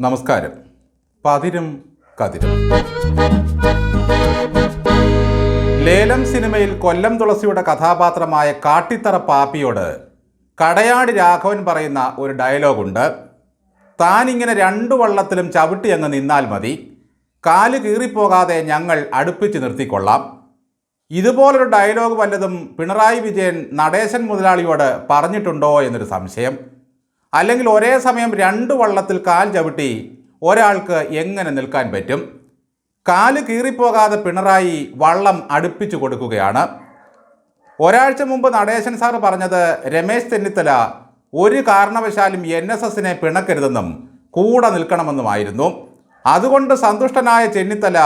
നമസ്കാരം. പതിരും കതിരും. ലേലം സിനിമയിൽ കൊല്ലം തുളസിയുടെ കഥാപാത്രമായ കാട്ടിത്തറ പാപ്പിയോട് കടയാടി രാഘവൻ പറയുന്ന ഒരു ഡയലോഗുണ്ട്. താനിങ്ങനെ രണ്ടു വള്ളത്തിലും ചവിട്ടി അങ്ങ് നിന്നാൽ മതി. കാൽ കീറിപ്പോകാതെ ഞങ്ങൾ അടുപ്പിച്ച് നിർത്തിക്കൊള്ളാം. ഇതുപോലൊരു ഡയലോഗ് വല്ലതും പിണറായി വിജയൻ നടേശൻ മുതലാളിയോട് പറഞ്ഞിട്ടുണ്ടോ എന്നൊരു സംശയം. അല്ലെങ്കിൽ ഒരേ സമയം രണ്ട് വള്ളത്തിൽ കാൽ ചവിട്ടി ഒരാൾക്ക് എങ്ങനെ നിൽക്കാൻ പറ്റും? കാൽ കീറിപ്പോകാതെ പിണറായി വള്ളം അടുപ്പിച്ചു കൊടുക്കുകയാണ്. ഒരാഴ്ച മുമ്പ് നടേശൻ സാർ പറഞ്ഞത് രമേശ് ചെന്നിത്തല ഒരു കാരണവശാലും എൻ എസ് എസിനെ പിണക്കരുതെന്നും കൂടെ നിൽക്കണമെന്നുമായിരുന്നു. അതുകൊണ്ട് സന്തുഷ്ടനായ ചെന്നിത്തല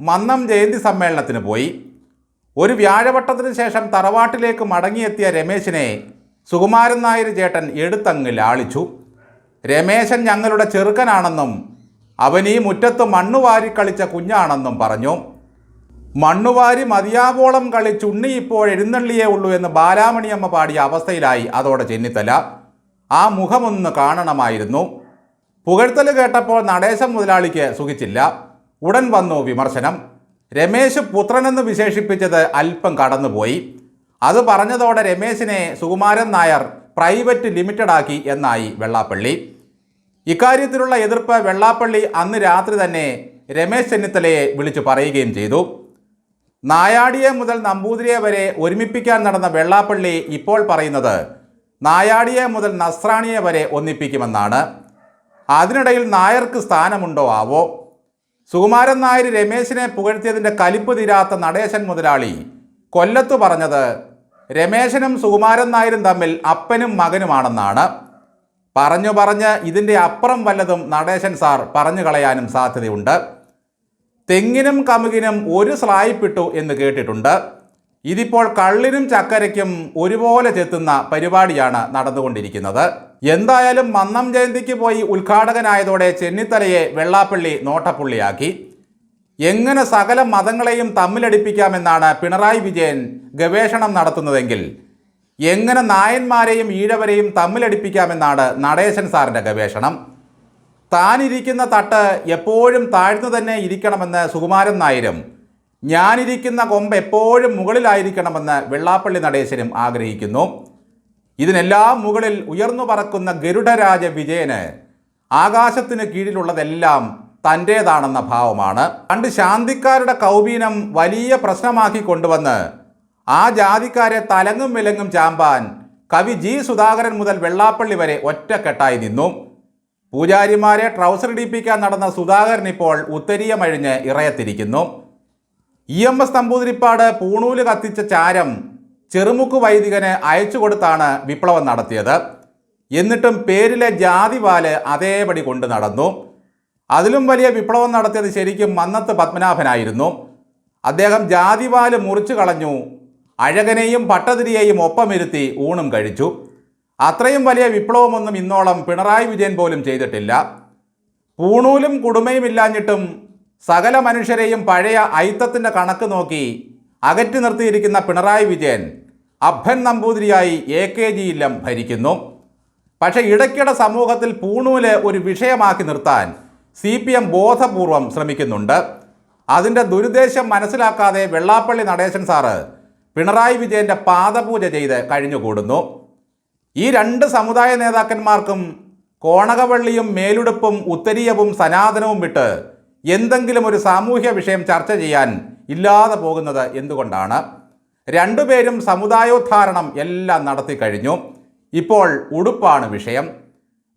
മന്നം ജയന്തി സമ്മേളനത്തിന് പോയി. ഒരു വ്യാഴവട്ടത്തിന് ശേഷം തറവാട്ടിലേക്ക് മടങ്ങിയെത്തിയ രമേശിനെ സുകുമാരൻ നായർ ചേട്ടൻ എടുത്തങ്ങ് ലാളിച്ചു. രമേശൻ ഞങ്ങളുടെ ചെറുക്കനാണെന്നും അവൻ ഈ മുറ്റത്ത് മണ്ണുവാരി കളിച്ച കുഞ്ഞാണെന്നും പറഞ്ഞു. മണ്ണുവാരി മതിയാവോളം കളിച്ചുണ്ണി ഇപ്പോൾ എഴുന്നള്ളിയേ ഉള്ളൂ എന്ന് ബാലാമണിയമ്മ പാടിയ അവസ്ഥയിലായി അതോടെ ചെന്നിത്തല. ആ മുഖമൊന്ന് കാണണമായിരുന്നു. പുകഴ്ത്തൽ കേട്ടപ്പോൾ നടേശം മുതലാളിക്ക് സുഖിച്ചില്ല. ഉടൻ വന്നു വിമർശനം. രമേശ് പുത്രനെന്ന് വിശേഷിപ്പിച്ചത് അല്പം കടന്നുപോയി. അത് പറഞ്ഞതോടെ രമേശിനെ സുകുമാരൻ നായർ പ്രൈവറ്റ് ലിമിറ്റഡ് ആക്കി എന്നായി വെള്ളാപ്പള്ളി. ഇക്കാര്യത്തിലുള്ള എതിർപ്പ് വെള്ളാപ്പള്ളി അന്ന് രാത്രി തന്നെ രമേശ് ചെന്നിത്തലയെ വിളിച്ചു പറയുകയും ചെയ്തു. നായാടിയെ മുതൽ നമ്പൂതിരിയെ വരെ ഒരുമിപ്പിക്കാൻ നടന്ന വെള്ളാപ്പള്ളി ഇപ്പോൾ പറയുന്നത് നായാടിയെ മുതൽ നസ്രാണിയെ വരെ ഒന്നിപ്പിക്കുമെന്നാണ്. അതിനിടയിൽ നായർക്ക് സ്ഥാനമുണ്ടോ ആവോ? സുകുമാരൻ നായർ രമേശിനെ പുകഴ്ത്തിയതിന്റെ കലിപ്പ് തീരാത്ത നടേശൻ മുതലാളി കൊല്ലത്തു പറഞ്ഞത് രമേശനും സുകുമാരൻ നായരും തമ്മിൽ അപ്പനും മകനുമാണെന്നാണ്. പറഞ്ഞു പറഞ്ഞ് ഇതിന്റെ അപ്പുറം വല്ലതും നടേശൻ സാർ പറഞ്ഞു കളയാനും സാധ്യതയുണ്ട്. തെങ്ങിനും കമുകിനും ഒരു സ്ലായിപ്പിട്ടു എന്ന് കേട്ടിട്ടുണ്ട്. ഇതിപ്പോൾ കള്ളിനും ചക്കരയ്ക്കും ഒരുപോലെ ചെത്തുന്ന പരിപാടിയാണ് നടന്നുകൊണ്ടിരിക്കുന്നത്. എന്തായാലും മന്നം ജയന്തിക്ക് പോയി ഉദ്ഘാടകനായതോടെ ചെന്നിത്തലയെ വെള്ളാപ്പള്ളി നോട്ടപ്പുള്ളിയാക്കി. എങ്ങനെ സകല മതങ്ങളെയും തമ്മിലടിപ്പിക്കാമെന്നാണ് പിണറായി വിജയൻ ഗവേഷണം നടത്തുന്നതെങ്കിൽ എങ്ങനെ നായന്മാരെയും ഈഴവരെയും തമ്മിലടിപ്പിക്കാമെന്നാണ് നടേശൻ സാറിന്റെ ഗവേഷണം. താനിരിക്കുന്ന തട്ട് എപ്പോഴും താഴ്ന്നു തന്നെ ഇരിക്കണമെന്ന് സുകുമാരൻ നായരും ഞാനിരിക്കുന്ന കൊമ്പ് എപ്പോഴും മുകളിലായിരിക്കണമെന്ന് വെള്ളാപ്പള്ളി നടേശനും ആഗ്രഹിക്കുന്നു. ഇതിനെല്ലാം മുകളിൽ ഉയർന്നു പറക്കുന്ന ഗരുഡരാജ വിജയന് ആകാശത്തിന് കീഴിലുള്ളതെല്ലാം തന്റേതാണെന്ന ഭാവമാണ്. പണ്ട് ശാന്തിക്കാരുടെ കൗബീനം വലിയ പ്രശ്നമാക്കി കൊണ്ടുവന്ന് ആ ജാതിക്കാരെ തലങ്ങും വിലങ്ങും ചാമ്പാൻ കവി ജി സുധാകരൻ മുതൽ വെള്ളാപ്പള്ളി വരെ ഒറ്റക്കെട്ടായി നിന്നു. പൂജാരിമാരെ ട്രൗസർ ഇടിപ്പിക്കാൻ നടന്ന സുധാകരൻ ഇപ്പോൾ ഉത്തരീയമഴിഞ്ഞ് ഇറയത്തിരിക്കുന്നു. ഇ എം എസ് നമ്പൂതിരിപ്പാട് പൂണൂൽ കത്തിച്ച ചാരം ചെറുമുക്ക് വൈദികന് അയച്ചു കൊടുത്താണ് വിപ്ലവം നടത്തിയത്. എന്നിട്ടും പേരിലെ ജാതിവാൽ അതേപടി കൊണ്ടു നടന്നു. അതിലും വലിയ വിപ്ലവം നടത്തിയത് ശരിക്കും മന്നത്ത് പത്മനാഭനായിരുന്നു. അദ്ദേഹം ജാതിവാൽ മുറിച്ചു കളഞ്ഞു. അഴകനെയും പട്ടതിരിയെയും ഒപ്പമിരുത്തി ഊണും കഴിച്ചു. അത്രയും വലിയ വിപ്ലവമൊന്നും ഇന്നോളം പിണറായി വിജയൻ പോലും ചെയ്തിട്ടില്ല. പൂണൂലും കുടുമയും ഇല്ലാഞ്ഞിട്ടും സകല മനുഷ്യരെയും പഴയ ഐത്തത്തിന്റെ കണക്ക് നോക്കി അകറ്റി നിർത്തിയിരിക്കുന്ന പിണറായി വിജയൻ അഭൻ നമ്പൂതിരിയായി എ കെ ജി ഇല്ലം ഭരിക്കുന്നു. പക്ഷേ ഇടയ്ക്കിടെ സമൂഹത്തിൽ പൂണൂൽ ഒരു വിഷയമാക്കി നിർത്താൻ സി പി എം ബോധപൂർവം ശ്രമിക്കുന്നുണ്ട്. അതിന്റെ ദുരുദ്ദേശം മനസ്സിലാക്കാതെ വെള്ളാപ്പള്ളി നടേശൻ സാറ് പിണറായി വിജയന്റെ പാദപൂജ ചെയ്ത് കഴിഞ്ഞുകൂടുന്നു. ഈ രണ്ട് സമുദായ നേതാക്കന്മാർക്കും കോണകവള്ളിയും മേലുടുപ്പും ഉത്തരീയവും സനാതനവും വിട്ട് എന്തെങ്കിലും ഒരു സാമൂഹ്യ വിഷയം ചർച്ച ചെയ്യാൻ ഇല്ലാതെ പോകുന്നത് എന്തുകൊണ്ടാണ്? രണ്ടുപേരും സമുദായോദ്ധാരണം എല്ലാം നടത്തി കഴിഞ്ഞു. ഇപ്പോൾ ഉടുപ്പാണ് വിഷയം.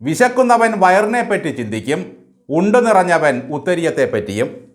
വിശക്കുന്നവൻ വയറിനെ പറ്റി ചിന്തിക്കും. ഉണ്ടു നിറഞ്ഞവൻ ഉത്തരീയത്തെ പറ്റിയും